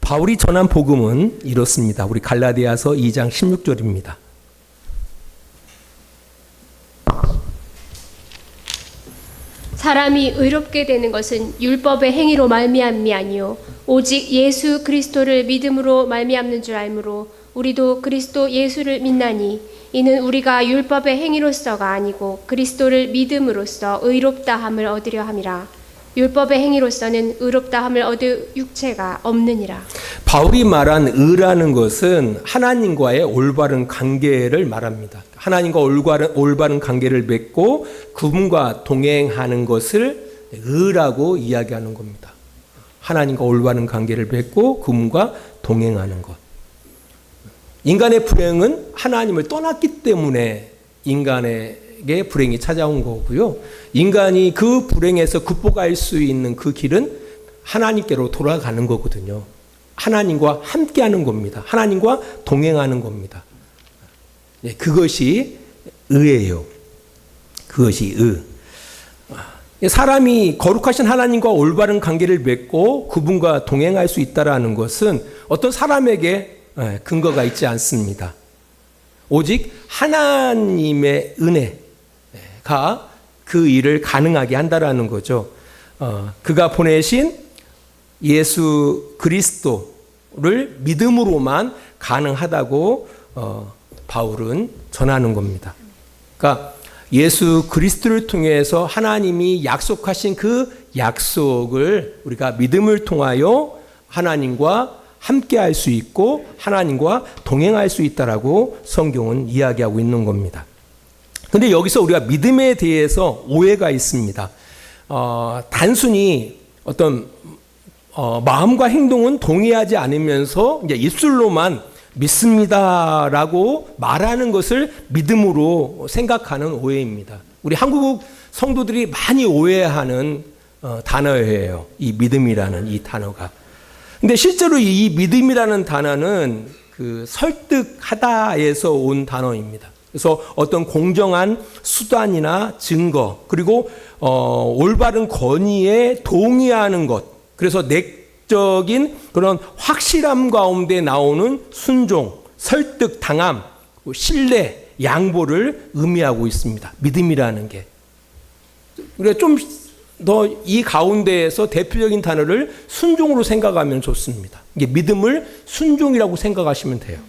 바울이 전한 복음은 이렇습니다. 우리 갈라디아서 2장 16절입니다. 사람이 의롭게 되는 것은 율법의 행위로 말미암이 아니요 오직 예수 그리스도를 믿음으로 말미암는 줄 알므로 우리도 그리스도 예수를 믿나니 이는 우리가 율법의 행위로서가 아니고 그리스도를 믿음으로써 의롭다 함을 얻으려 함이라 율법의 행위로서는 의롭다함을 얻을 육체가 없느니라 바울이 말한 의라는 것은 하나님과의 올바른 관계를 말합니다. 하나님과 올바른, 올바른 관계를 맺고 그분과 동행하는 것을 의라고 이야기하는 겁니다. 하나님과 올바른 관계를 맺고 그분과 동행하는 것. 인간의 불행은 하나님을 떠났기 때문에 인간 에게 불행이 찾아온 거고요. 인간이 그 불행에서 극복할 수 있는 그 길은 하나님께로 돌아가는 거거든요. 하나님과 함께 하는 겁니다. 하나님과 동행하는 겁니다. 예, 그것이 의예요. 그것이 의. 아, 사람이 거룩하신 하나님과 올바른 관계를 맺고 그분과 동행할 수 있다라는 것은 어떤 사람에게 예, 근거가 있지 않습니다. 오직 하나님의 은혜 가그 일을 가능하게 한다라는 거죠. 어, 그가 보내신 예수 그리스도를 믿음으로만 가능하다고 어, 바울은 전하는 겁니다. 그러니까 예수 그리스도를 통해서 하나님이 약속하신 그 약속을 우리가 믿음을 통하여 하나님과 함께 할 수 있고 하나님과 동행할 수 있다라고 성경은 이야기하고 있는 겁니다. 근데 여기서 우리가 믿음에 대해서 오해가 있습니다. 어, 단순히 어떤 어, 마음과 행동은 동의하지 않으면서 이제 입술로만 믿습니다라고 말하는 것을 믿음으로 생각하는 오해입니다. 우리 한국 성도들이 많이 오해하는 어, 단어예요. 이 믿음이라는 이 단어가. 근데 실제로 이 믿음이라는 단어는 그 설득하다에서 온 단어입니다. 그래서 어떤 공정한 수단이나 증거 그리고 어, 올바른 권위에 동의하는 것 그래서 내적인 그런 확실함 가운데 나오는 순종, 설득, 당함, 신뢰, 양보를 의미하고 있습니다. 믿음이라는 게 우리가 좀 더 이 가운데에서 대표적인 단어를 순종으로 생각하면 좋습니다. 이게 믿음을 순종이라고 생각하시면 돼요.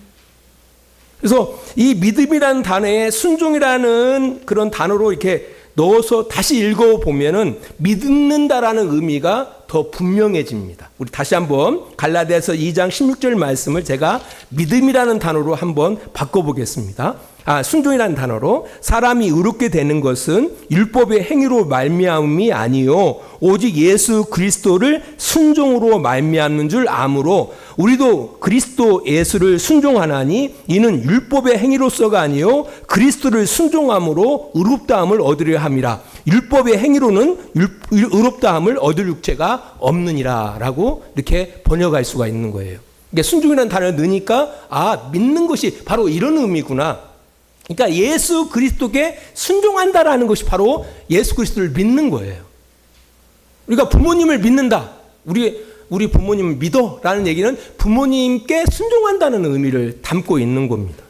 그래서 이 믿음이라는 단어에 순종이라는 그런 단어로 이렇게 넣어서 다시 읽어보면은 믿는다라는 의미가 더 분명해집니다. 우리 다시 한번 갈라디아서 2장 16절 말씀을 제가 믿음이라는 단어로 한번 바꿔보겠습니다. 아, 순종이라는 단어로 사람이 의롭게 되는 것은 율법의 행위로 말미암음이 아니요 오직 예수 그리스도를 순종으로 말미암는 줄 아므로 우리도 그리스도 예수를 순종하나니 이는 율법의 행위로서가 아니요 그리스도를 순종함으로 의롭다함을 얻으려 함이라 율법의 행위로는 의롭다함을 얻을 육체가 없느니라라고 이렇게 번역할 수가 있는 거예요. 이게 순종이라는 단어를 넣으니까 아 믿는 것이 바로 이런 의미구나. 그러니까 예수 그리스도께 순종한다라는 것이 바로 예수 그리스도를 믿는 거예요. 우리가 부모님을 믿는다. 우리 우리 부모님을 믿어라는 얘기는 부모님께 순종한다는 의미를 담고 있는 겁니다.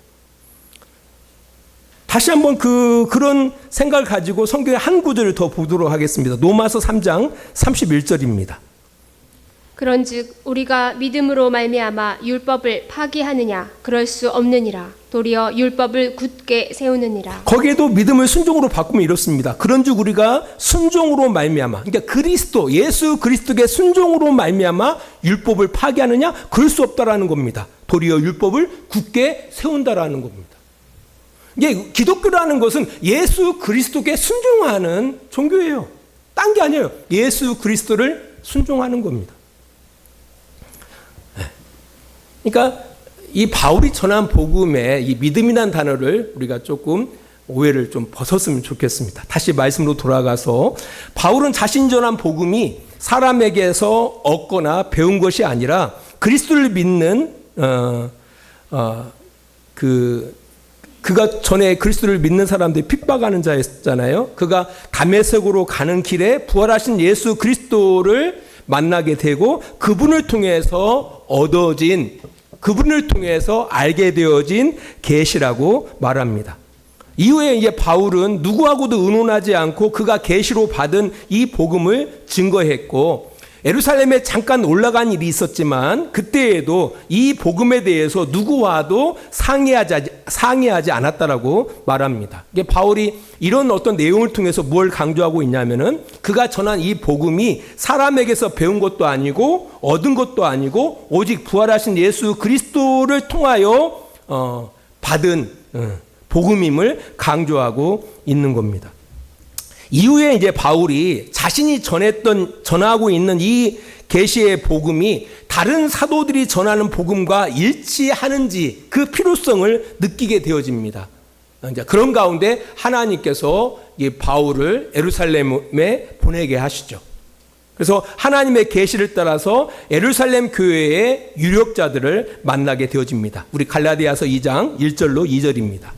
다시 한번 그 그런 생각을 가지고 성경의 한 구절을 더 보도록 하겠습니다. 로마서 3장 31절입니다. 그런즉 우리가 믿음으로 말미암아 율법을 파기하느냐 그럴 수 없느니라 도리어 율법을 굳게 세우느니라 거기에도 믿음을 순종으로 바꾸면 이렇습니다. 그런즉 우리가 순종으로 말미암아 그러니까 그리스도 예수 그리스도의 순종으로 말미암아 율법을 파기하느냐 그럴 수 없다라는 겁니다. 도리어 율법을 굳게 세운다라는 겁니다. 이게 기독교라는 것은 예수 그리스도께 순종하는 종교예요. 딴 게 아니에요. 예수 그리스도를 순종하는 겁니다. 그러니까 이 바울이 전한 복음의 이 믿음이란 단어를 우리가 조금 오해를 좀 벗었으면 좋겠습니다. 다시 말씀으로 돌아가서 바울은 자신 전한 복음이 사람에게서 얻거나 배운 것이 아니라 그리스도를 믿는 어, 어, 그 그가 전에 그리스도를 믿는 사람들이 핍박하는 자였잖아요. 그가 담에색으로 가는 길에 부활하신 예수 그리스도를 만나게 되고 그분을 통해서 얻어진 그분을 통해서 알게 되어진 계시라고 말합니다. 이후에 이제 바울은 누구하고도 의논하지 않고 그가 계시로 받은 이 복음을 증거했고 에루살렘에 잠깐 올라간 일이 있었지만 그때에도 이 복음에 대해서 누구와도 상의하지 상의하지 않았다라고 말합니다. 이게 바울이 이런 어떤 내용을 통해서 뭘 강조하고 있냐면은 그가 전한 이 복음이 사람에게서 배운 것도 아니고 얻은 것도 아니고 오직 부활하신 예수 그리스도를 통하여 어, 받은 어, 복음임을 강조하고 있는 겁니다. 이후에 이제 바울이 자신이 전했던 전하고 있는 이 계시의 복음이 다른 사도들이 전하는 복음과 일치하는지 그 필요성을 느끼게 되어집니다. 이제 그런 가운데 하나님께서 이 바울을 에루살렘에 보내게 하시죠. 그래서 하나님의 계시를 따라서 에루살렘 교회의 유력자들을 만나게 되어집니다. 우리 갈라디아서 2장 1절로 2절입니다.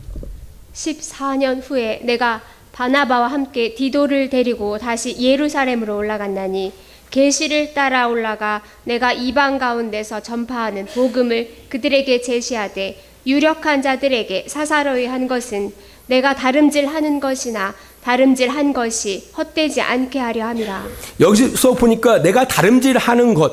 14년 후에 내가 바나바와 함께 디도를 데리고 다시 예루살렘으로 올라갔나니 계시를 따라 올라가 내가 이방 가운데서 전파하는 복음을 그들에게 제시하되 유력한 자들에게 사사로이 한 것은 내가 다름질하는 것이나 다름질한 것이 헛되지 않게 하려 함이라. 여기서 보니까 내가 다름질하는 것,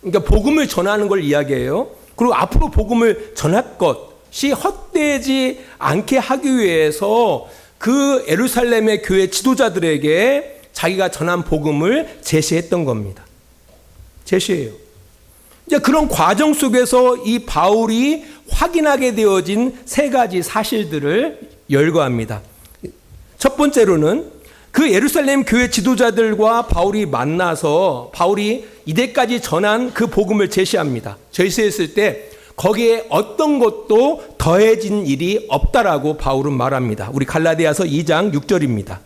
그러니까 복음을 전하는 걸 이야기해요. 그리고 앞으로 복음을 전할 것이 헛되지 않게 하기 위해서 그 에루살렘의 교회 지도자들에게 자기가 전한 복음을 제시했던 겁니다. 제시해요. 이제 그런 과정 속에서 이 바울이 확인하게 되어진 세 가지 사실들을 열거합니다. 첫 번째로는 그 예루살렘 교회 지도자들과 바울이 만나서 바울이 이때까지 전한 그 복음을 제시합니다. 제시했을 때 거기에 어떤 것도 더해진 일이 없다라고 바울은 말합니다. 우리 갈라디아서 2장 6절입니다.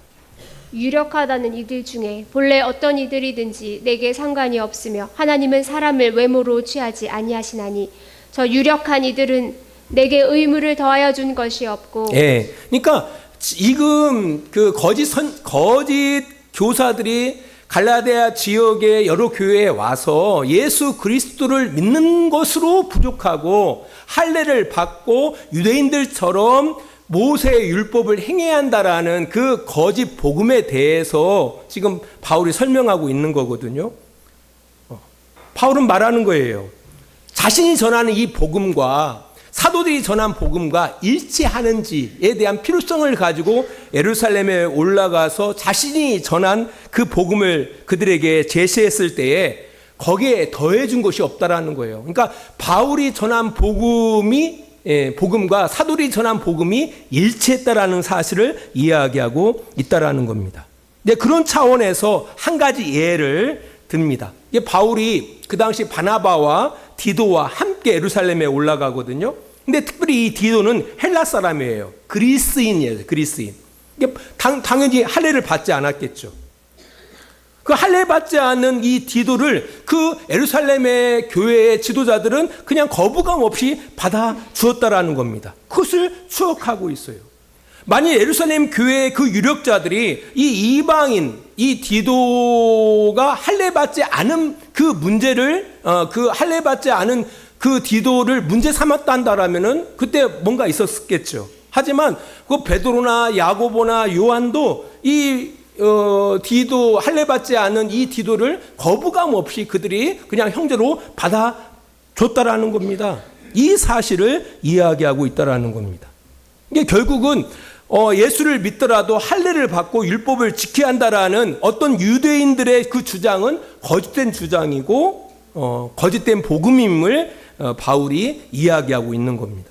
유력하다는 이들 중에 본래 어떤 이들이든지 내게 상관이 없으며 하나님은 사람을 외모로 취하지 아니하시나니 저 유력한 이들은 내게 의무를 더하여 준 것이 없고 예. 그러니까 지금 그 거짓 선 거짓 교사들이 갈라디아 지역의 여러 교회에 와서 예수 그리스도를 믿는 것으로 부족하고 할례를 받고 유대인들처럼 모세의 율법을 행해야 한다라는 그 거짓 복음에 대해서 지금 바울이 설명하고 있는 거거든요. 어. 바울은 말하는 거예요. 자신이 전하는 이 복음과 사도들이 전한 복음과 일치하는지에 대한 필요성을 가지고 예루살렘에 올라가서 자신이 전한 그 복음을 그들에게 제시했을 때에 거기에 더해준 것이 없다라는 거예요. 그러니까 바울이 전한 복음이 예, 복음과 사도들이 전한 복음이 일치했다라는 사실을 이야기하고 있다라는 겁니다. 네, 그런 차원에서 한 가지 예를 듭니다. 이게 바울이 그 당시 바나바와 디도와 함께 예루살렘에 올라가거든요. 근데 특별히 이 디도는 헬라 사람이에요. 그리스인이에요. 그리스인. 당, 당연히 할례를 받지 않았겠죠. 그 할례 받지 않는 이 디도를 그 에루살렘의 교회의 지도자들은 그냥 거부감 없이 받아 주었다라는 겁니다. 그것을 추억하고 있어요. 만일 예루살렘 교회의 그 유력자들이 이 이방인 이 디도가 할례 받지 않은 그 문제를 어, 그 할례 받지 않은 그 디도를 문제 삼았다 한다라면은 그때 뭔가 있었겠죠. 하지만 그 베드로나 야고보나 요한도 이 어, 디도 할례 받지 않은 이 디도를 거부감 없이 그들이 그냥 형제로 받아 줬다라는 겁니다. 이 사실을 이야기하고 있다라는 겁니다. 이게 결국은 어, 예수를 믿더라도 할례를 받고 율법을 지켜야 한다라는 어떤 유대인들의 그 주장은 거짓된 주장이고 어, 거짓된 복음임을 어, 바울이 이야기하고 있는 겁니다.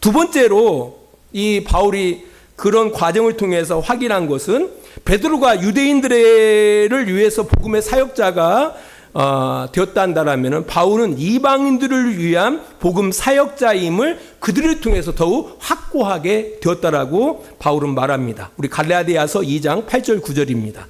두 번째로 이 바울이 그런 과정을 통해서 확인한 것은 베드로가 유대인들을 위해서 복음의 사역자가 어, 되었다 한다라면 바울은 이방인들을 위한 복음 사역자임을 그들을 통해서 더욱 확고하게 되었다라고 바울은 말합니다. 우리 갈라디아서 2장 8절 9절입니다.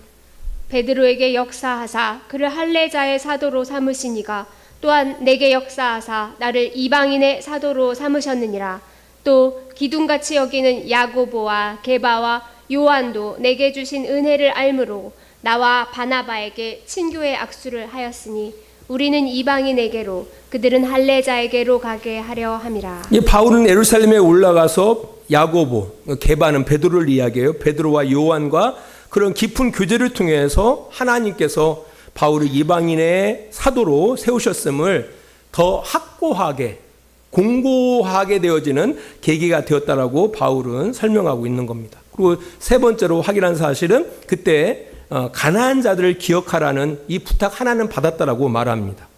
베드로에게 역사하사 그를 할례자의 사도로 삼으시니가 또한 내게 역사하사 나를 이방인의 사도로 삼으셨느니라 또 기둥같이 여기는 야고보와 게바와 요한도 내게 주신 은혜를 알므로 나와 바나바에게 친교의 악수를 하였으니 우리는 이방인에게로 그들은 할례자에게로 가게 하려 함이라. 이 바울은 예루살렘에 올라가서 야고보, 개바는 베드로를 이야기해요. 베드로와 요한과 그런 깊은 교제를 통해서 하나님께서 바울을 이방인의 사도로 세우셨음을 더 확고하게 공고하게 되어지는 계기가 되었다라고 바울은 설명하고 있는 겁니다. 그리고 세 번째로 확인한 사실은 그때 어, 가난한 자들을 기억하라는 이 부탁 하나는 받았다라고 말합니다.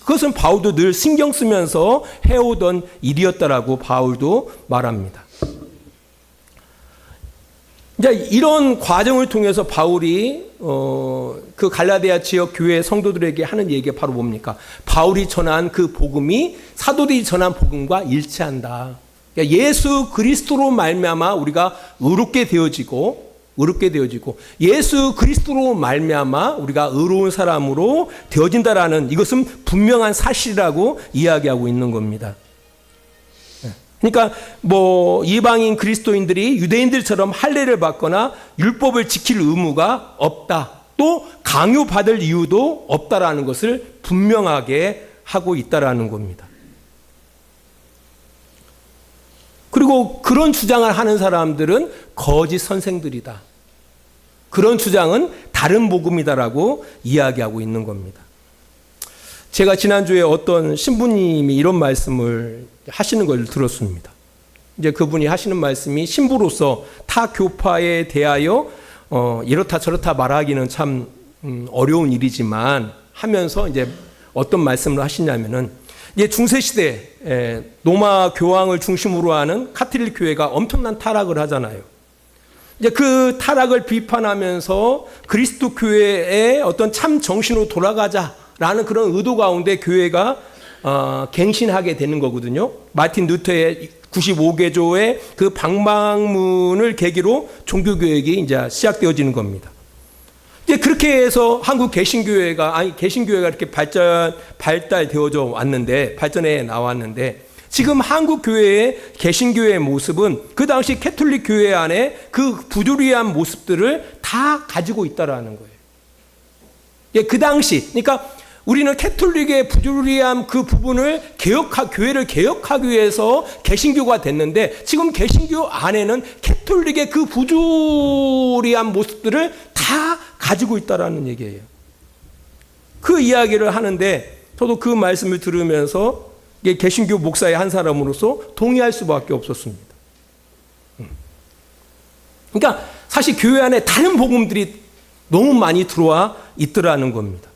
그것은 바울도 늘 신경 쓰면서 해오던 일이었다라고 바울도 말합니다. 이제 이런 과정을 통해서 바울이 어, 그 갈라디아 지역 교회 성도들에게 하는 얘기가 바로 뭡니까? 바울이 전한 그 복음이 사도들이 전한 복음과 일치한다. 그러니까 예수 그리스도로 말미암아 우리가 의롭게 되어지고 의롭게 되어지고 예수 그리스도로 말미암아 우리가 의로운 사람으로 되어진다라는 이것은 분명한 사실이라고 이야기하고 있는 겁니다. 그러니까 뭐 이방인 그리스도인들이 유대인들처럼 할례를 받거나 율법을 지킬 의무가 없다. 또 강요받을 이유도 없다라는 것을 분명하게 하고 있다라는 겁니다. 그리고 그런 주장을 하는 사람들은 거짓 선생들이다. 그런 주장은 다른 복음이다라고 이야기하고 있는 겁니다. 제가 지난주에 어떤 신부님이 이런 말씀을 하시는 걸 들었습니다. 이제 그분이 하시는 말씀이 신부로서 타 교파에 대하여 어, 이렇다 저렇다 말하기는 참 음, 어려운 일이지만 하면서 이제 어떤 말씀을 하시냐면은 이제 중세 시대 에, 로마 교황을 중심으로 하는 카톨릭 교회가 엄청난 타락을 하잖아요. 이제 그 타락을 비판하면서 그리스도 교회의 어떤 참 정신으로 돌아가자라는 그런 의도 가운데 교회가 어, 갱신하게 되는 거거든요. 마틴 루터의 95개조의 그 방방문을 계기로 종교교육이 이제 시작되어지는 겁니다. 그렇게 해서 한국 개신교회가 아니 개신교회가 이렇게 발전 발달되어져 왔는데 발전해 나왔는데 지금 한국 교회의 개신교회의 모습은 그 당시 캐톨릭 교회 안에 그 부조리한 모습들을 다 가지고 있다라는 거예요. 예, 그 당시 그러니까 우리는 캐톨릭의 부조리한 그 부분을 개혁하 교회를 개혁하기 위해서 개신교가 됐는데 지금 개신교 안에는 캐톨릭의 그 부조리한 모습들을 다 가지고 있다라는 얘기예요. 그 이야기를 하는데 저도 그 말씀을 들으면서 개신교 목사의 한 사람으로서 동의할 수밖에 없었습니다. 음. 그러니까 사실 교회 안에 다른 복음들이 너무 많이 들어와 있더라는 겁니다.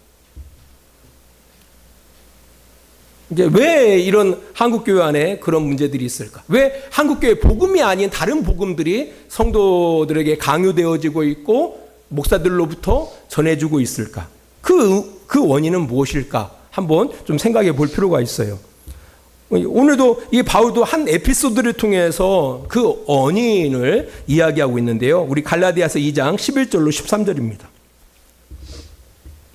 이제 왜 이런 한국 교회 안에 그런 문제들이 있을까? 왜 한국 교회 복음이 아닌 다른 복음들이 성도들에게 강요되어지고 있고 목사들로부터 전해주고 있을까? 그, 그 원인은 무엇일까? 한번 좀 생각해 볼 필요가 있어요. 오늘도 이 바울도 한 에피소드를 통해서 그 원인을 이야기하고 있는데요. 우리 갈라디아서 2장 11절로 13절입니다.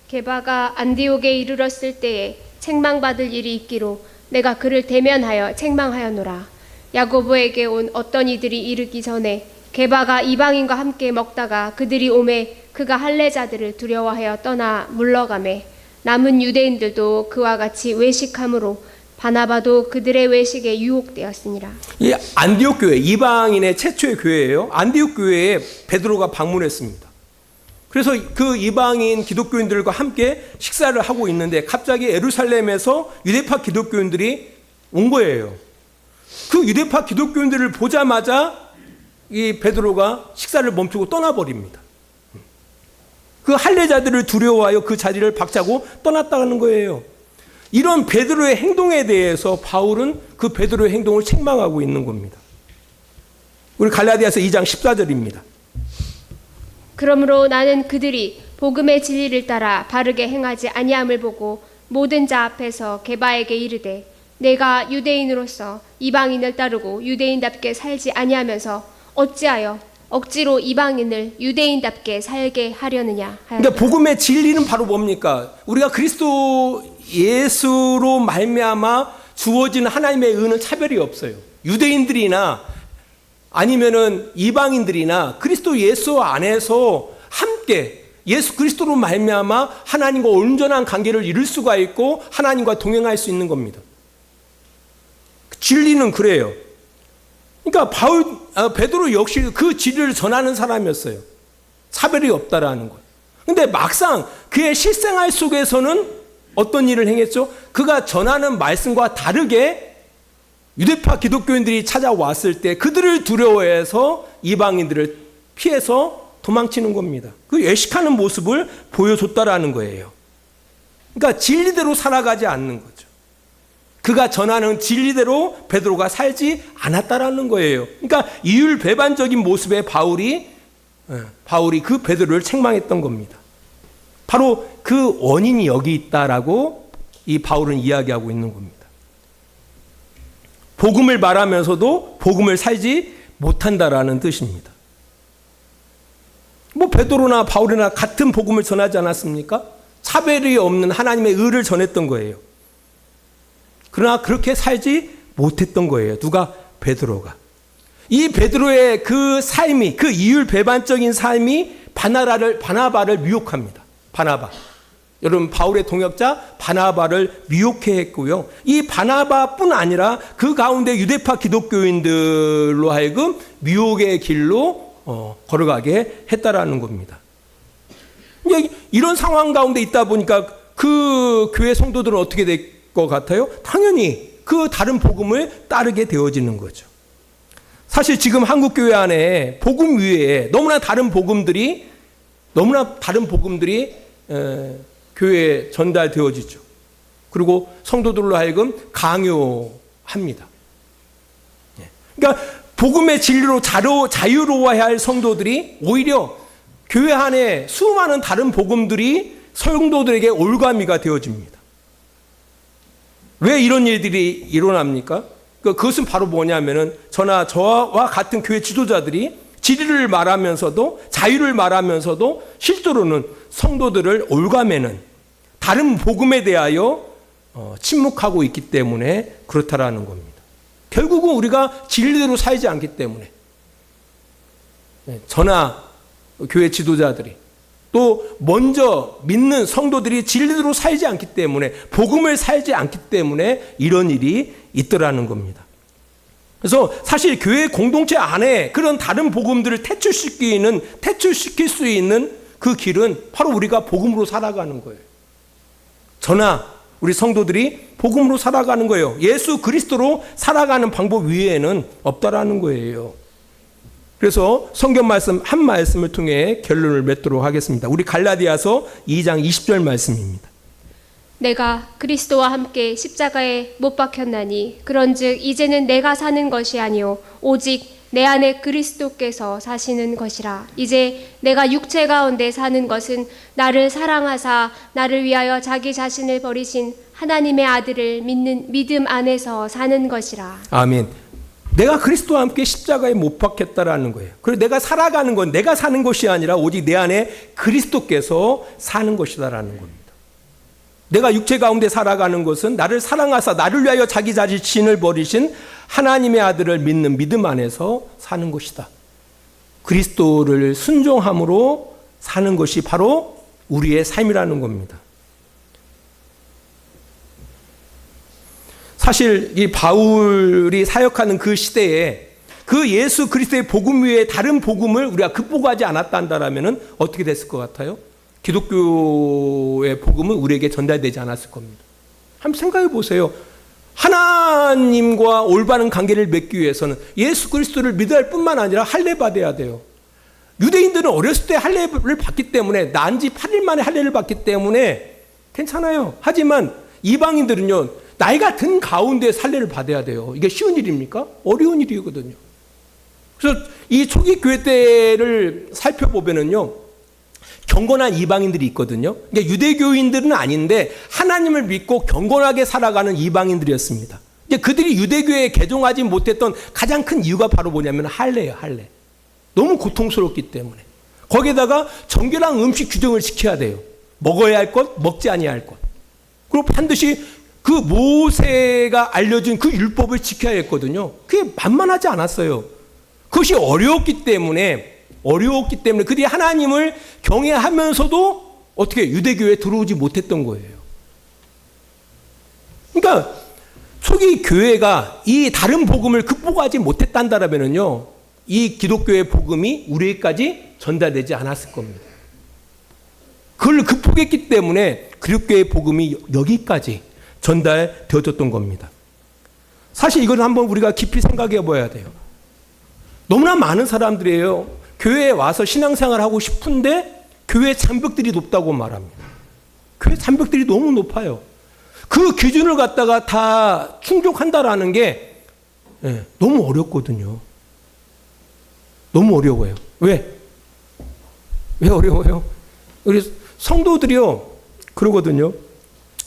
게바가 안디옥에 이르렀을 때에 책망받을 일이 있기로 내가 그를 대면하여 책망하였노라. 야고보에게 온 어떤 이들이 이르기 전에 게바가 이방인과 함께 먹다가 그들이 오매 그가 할례자들을 두려워하여 떠나 물러가매 남은 유대인들도 그와 같이 외식함으로 바나바도 그들의 외식에 유혹되었으니라. 이 안디옥 교회 이방인의 최초의 교회예요. 안디옥 교회에 베드로가 방문했습니다. 그래서 그 이방인 기독교인들과 함께 식사를 하고 있는데 갑자기 에루살렘에서 유대파 기독교인들이 온 거예요. 그 유대파 기독교인들을 보자마자 이 베드로가 식사를 멈추고 떠나버립니다. 그 할례자들을 두려워하여 그 자리를 박차고 떠났다는 거예요. 이런 베드로의 행동에 대해서 바울은 그 베드로의 행동을 책망하고 있는 겁니다. 우리 갈라디아서 2장 14절입니다. 그러므로 나는 그들이 복음의 진리를 따라 바르게 행하지 아니함을 보고 모든 자 앞에서 게바에게 이르되 내가 유대인으로서 이방인을 따르고 유대인답게 살지 아니하면서 어찌하여 억지로 이방인을 유대인답게 살게 하려느냐 하였다. 그러니까 복음의 진리는 바로 뭡니까? 우리가 그리스도 예수로 말미암아 주어진 하나님의 은은 차별이 없어요. 유대인들이나 아니면은 이방인들이나 그리스도 예수 안에서 함께 예수 그리스도로 말미암아 하나님과 온전한 관계를 이룰 수가 있고 하나님과 동행할 수 있는 겁니다. 진리는 그래요. 그러니까 바울 아, 베드로 역시 그 진리를 전하는 사람이었어요. 차별이 없다라는 것. 근데 막상 그의 실생활 속에서는 어떤 일을 행했죠? 그가 전하는 말씀과 다르게 유대파 기독교인들이 찾아왔을 때 그들을 두려워해서 이방인들을 피해서 도망치는 겁니다. 그 외식하는 모습을 보여줬다라는 거예요. 그러니까 진리대로 살아가지 않는 거죠. 그가 전하는 진리대로 베드로가 살지 않았다라는 거예요. 그러니까 이율 배반적인 모습의 바울이 예, 바울이 그 베드로를 책망했던 겁니다. 바로 그 원인이 여기 있다라고 이 바울은 이야기하고 있는 겁니다. 복음을 말하면서도 복음을 살지 못한다라는 뜻입니다. 뭐 베드로나 바울이나 같은 복음을 전하지 않았습니까? 차별이 없는 하나님의 의를 전했던 거예요. 그러나 그렇게 살지 못했던 거예요. 누가 베드로가. 이 베드로의 그 삶이 그 이율 배반적인 삶이 바나라를 바나바를 미혹합니다. 바나바. 여러분 바울의 동역자 바나바를 미혹해 했고요. 이 바나바뿐 아니라 그 가운데 유대파 기독교인들로 하여금 미혹의 길로 어, 걸어가게 했다라는 겁니다. 이런 상황 가운데 있다 보니까 그 교회 성도들은 어떻게 될 것 같아요? 당연히 그 다른 복음을 따르게 되어지는 거죠. 사실 지금 한국 교회 안에 복음 위에 너무나 다른 복음들이 너무나 다른 복음들이 에, 교회에 전달되어지죠. 그리고 성도들로 하여금 강요합니다. 예. 그러니까 복음의 진리로 자유, 자유로워야 할 성도들이 오히려 교회 안에 수많은 다른 복음들이 성도들에게 올가미가 되어집니다. 왜 이런 일들이 일어납니까? 그- 그것은 바로 뭐냐면은 저나 저와 같은 교회 지도자들이 진리를 말하면서도 자유를 말하면서도 실제로는 성도들을 올가매는 다른 복음에 대하여 어, 침묵하고 있기 때문에 그렇다라는 겁니다. 결국은 우리가 진리대로 살지 않기 때문에 네, 저나 교회 지도자들이 또 먼저 믿는 성도들이 진리대로 살지 않기 때문에 복음을 살지 않기 때문에 이런 일이 있더라는 겁니다. 그래서 사실 교회 공동체 안에 그런 다른 복음들을 퇴출시키는 퇴출시킬 수 있는 그 길은 바로 우리가 복음으로 살아가는 거예요. 저나 우리 성도들이 복음으로 살아가는 거예요. 예수 그리스도로 살아가는 방법 위에는 없다라는 거예요. 그래서 성경 말씀 한 말씀을 통해 결론을 맺도록 하겠습니다. 우리 갈라디아서 2장 20절 말씀입니다. 내가 그리스도와 함께 십자가에 못 박혔나니 그런즉 이제는 내가 사는 것이 아니요 오직 내 안에 그리스도께서 사시는 것이라 이제 내가 육체 가운데 사는 것은 나를 사랑하사 나를 위하여 자기 자신을 버리신 하나님의 아들을 믿는 믿음 안에서 사는 것이라 아멘. 내가 그리스도와 함께 십자가에 못 박혔다라는 거예요. 그리고 내가 살아가는 건 내가 사는 것이 아니라 오직 내 안에 그리스도께서 사는 것이다라는 겁니다. 내가 육체 가운데 살아가는 것은 나를 사랑하사 나를 위하여 자기 자신을 버리신 하나님의 아들을 믿는 믿음 안에서 사는 것이다. 그리스도를 순종함으로 사는 것이 바로 우리의 삶이라는 겁니다. 사실 이 바울이 사역하는 그 시대에 그 예수 그리스도의 복음 위에 다른 복음을 우리가 극복하지 않았단다라면은 어떻게 됐을 것 같아요? 기독교의 복음은 우리에게 전달되지 않았을 겁니다. 한번 생각해 보세요. 하나님과 올바른 관계를 맺기 위해서는 예수 그리스도를 믿어야 할 뿐만 아니라 할례 받아야 돼요. 유대인들은 어렸을 때 할례를 받기 때문에 난지 8일 만에 할례를 받기 때문에 괜찮아요. 하지만 이방인들은요. 나이가 든 가운데 살례를 받아야 돼요. 이게 쉬운 일입니까? 어려운 일이거든요. 그래서 이 초기 교회 때를 살펴보면은요. 경건한 이방인들이 있거든요. 그러니까 유대교인들은 아닌데 하나님을 믿고 경건하게 살아가는 이방인들이었습니다. 이제 그들이 유대교에 개종하지 못했던 가장 큰 이유가 바로 뭐냐면 할례예요, 할례. 너무 고통스럽기 때문에. 거기에다가 정결한 음식 규정을 지켜야 돼요. 먹어야 할 것, 먹지 아니해야 할 것. 그리고 반드시 그 모세가 알려준 그 율법을 지켜야 했거든요. 그게 만만하지 않았어요. 그것이 어려웠기 때문에 어려웠기 때문에 그들이 하나님을 경외하면서도 어떻게 유대교에 들어오지 못했던 거예요. 그러니까 초기 교회가 이 다른 복음을 극복하지 못했단다라면은요, 이 기독교의 복음이 우리에게까지 전달되지 않았을 겁니다. 그걸 극복했기 때문에 기독교의 복음이 여기까지 전달되어졌던 겁니다. 사실 이건 한번 우리가 깊이 생각해 봐야 돼요. 너무나 많은 사람들이에요. 교회에 와서 신앙생활 하고 싶은데 교회 장벽들이 높다고 말합니다. 교회 장벽들이 너무 높아요. 그 기준을 갖다가 다 충족한다라는 게 예, 너무 어렵거든요. 너무 어려워요. 왜? 왜 어려워요? 우리 성도들이요 그러거든요.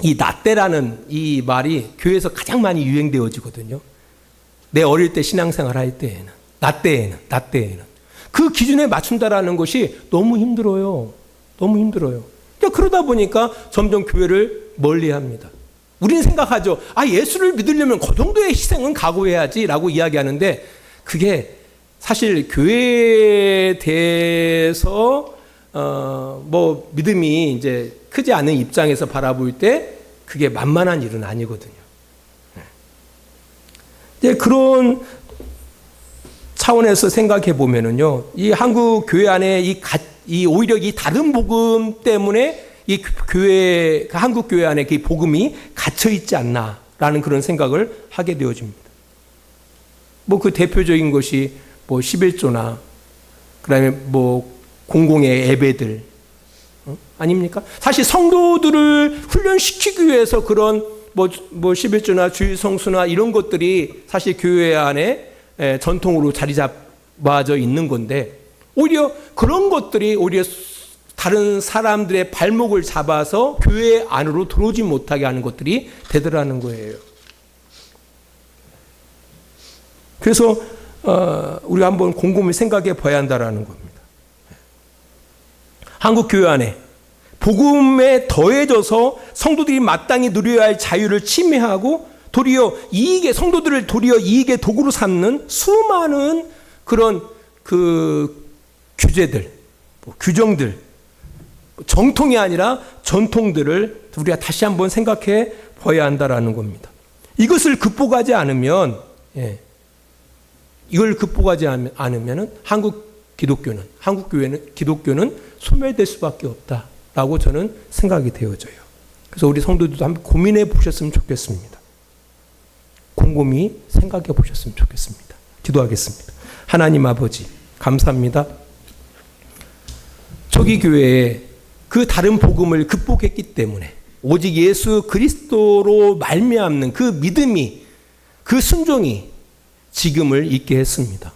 이 나때라는 이 말이 교회에서 가장 많이 유행되어지거든요. 내 어릴 때 신앙생활 할 때에는 나때에는 나때에는 그 기준에 맞춘다라는 것이 너무 힘들어요. 너무 힘들어요. 그러니까 그러다 보니까 점점 교회를 멀리 합니다. 우리는 생각하죠. 아 예수를 믿으려면 그 정도의 희생은 각오해야지 라고 이야기하는데 그게 사실 교회에 대해서 어 뭐 믿음이 이제 크지 않은 입장에서 바라볼 때 그게 만만한 일은 아니거든요. 이제 그런 차원에서 생각해 보면은요, 이 한국 교회 안에 이, 가, 이 오히려 이 다른 복음 때문에 이 교회, 그 한국 교회 안에 그 복음이 갇혀 있지 않나라는 그런 생각을 하게 되어집니다. 뭐 그 대표적인 것이 뭐 11조나 그다음에 뭐 공공의 예배들 어? 아닙니까? 사실 성도들을 훈련시키기 위해서 그런 뭐, 뭐 11조나 주일 성수나 이런 것들이 사실 교회 안에 에, 전통으로 자리 잡아져 있는 건데 오히려 그런 것들이 오히려 다른 사람들의 발목을 잡아서 교회 안으로 들어오지 못하게 하는 것들이 되더라는 거예요. 그래서 어, 우리가 한번 곰곰이 생각해 봐야 한다라는 겁니다. 한국 교회 안에 복음에 더해져서 성도들이 마땅히 누려야 할 자유를 침해하고 도리어 이익의 성도들을 도리어 이익의 도구로 삼는 수많은 그런 그 규제들, 뭐 규정들, 정통이 아니라 전통들을 우리가 다시 한번 생각해 봐야 한다라는 겁니다. 이것을 극복하지 않으면, 예, 이걸 극복하지 않으면 한국 기독교는, 한국 교회는, 기독교는 소멸될 수밖에 없다라고 저는 생각이 되어져요. 그래서 우리 성도들도 한번 고민해 보셨으면 좋겠습니다. 곰곰이 생각해 보셨으면 좋겠습니다. 기도하겠습니다. 하나님 아버지, 감사합니다. 초기 교회에 그 다른 복음을 극복했기 때문에 오직 예수 그리스도로 말미암는 그 믿음이 그 순종이 지금을 있게 했습니다.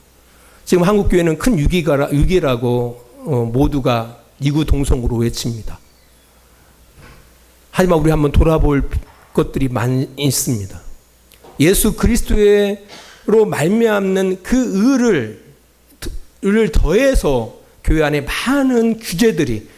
지금 한국 교회는 큰 위기가 위기라고 어, 모두가 이구 동성으로 외칩니다. 하지만 우리 한번 돌아볼 것들이 많이 있습니다. 예수 그리스도로 말미암는 그 의를 을 더해서 교회 안에 많은 규제들이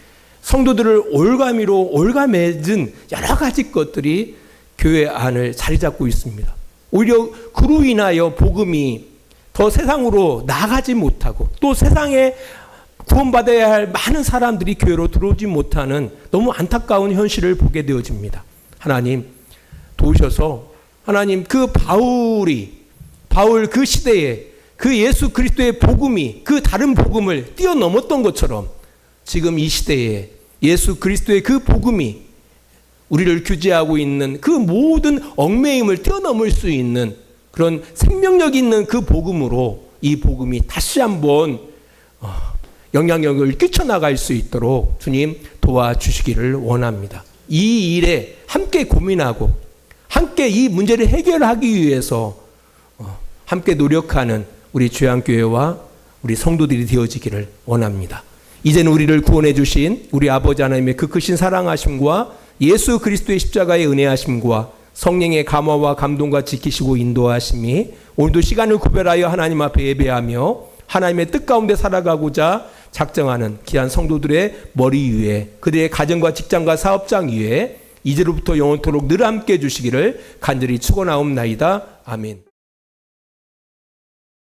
성도들을 올가미로 올가매진 여러 가지 것들이 교회 안을 자리 잡고 있습니다. 오히려 그로 인하여 복음이 더 세상으로 나가지 못하고 또 세상에 구원받아야 할 많은 사람들이 교회로 들어오지 못하는 너무 안타까운 현실을 보게 되어집니다. 하나님 도우셔서 하나님 그 바울이 바울 그 시대에 그 예수 그리스도의 복음이 그 다른 복음을 뛰어넘었던 것처럼 지금 이 시대에 예수 그리스도의 그 복음이 우리를 규제하고 있는 그 모든 얽매임을 뛰어넘을 수 있는 그런 생명력 있는 그 복음으로 이 복음이 다시 한번 어, 영향력을 끼쳐나갈 수 있도록 주님 도와주시기를 원합니다. 이 일에 함께 고민하고 함께 이 문제를 해결하기 위해서 어, 함께 노력하는 우리 주양교회와 우리 성도들이 되어지기를 원합니다. 이제는 우리를 구원해 주신 우리 아버지 하나님의 그 크신 사랑하심과 예수 그리스도의 십자가의 은혜하심과 성령의 감화와 감동과 지키시고 인도하심이 오늘도 시간을 구별하여 하나님 앞에 예배하며 하나님의 뜻 가운데 살아가고자 작정하는 귀한 성도들의 머리 위에 그들의 가정과 직장과 사업장 위에 이제로부터 영원토록 늘 함께 해 주시기를 간절히 축원하옵나이다. 아멘.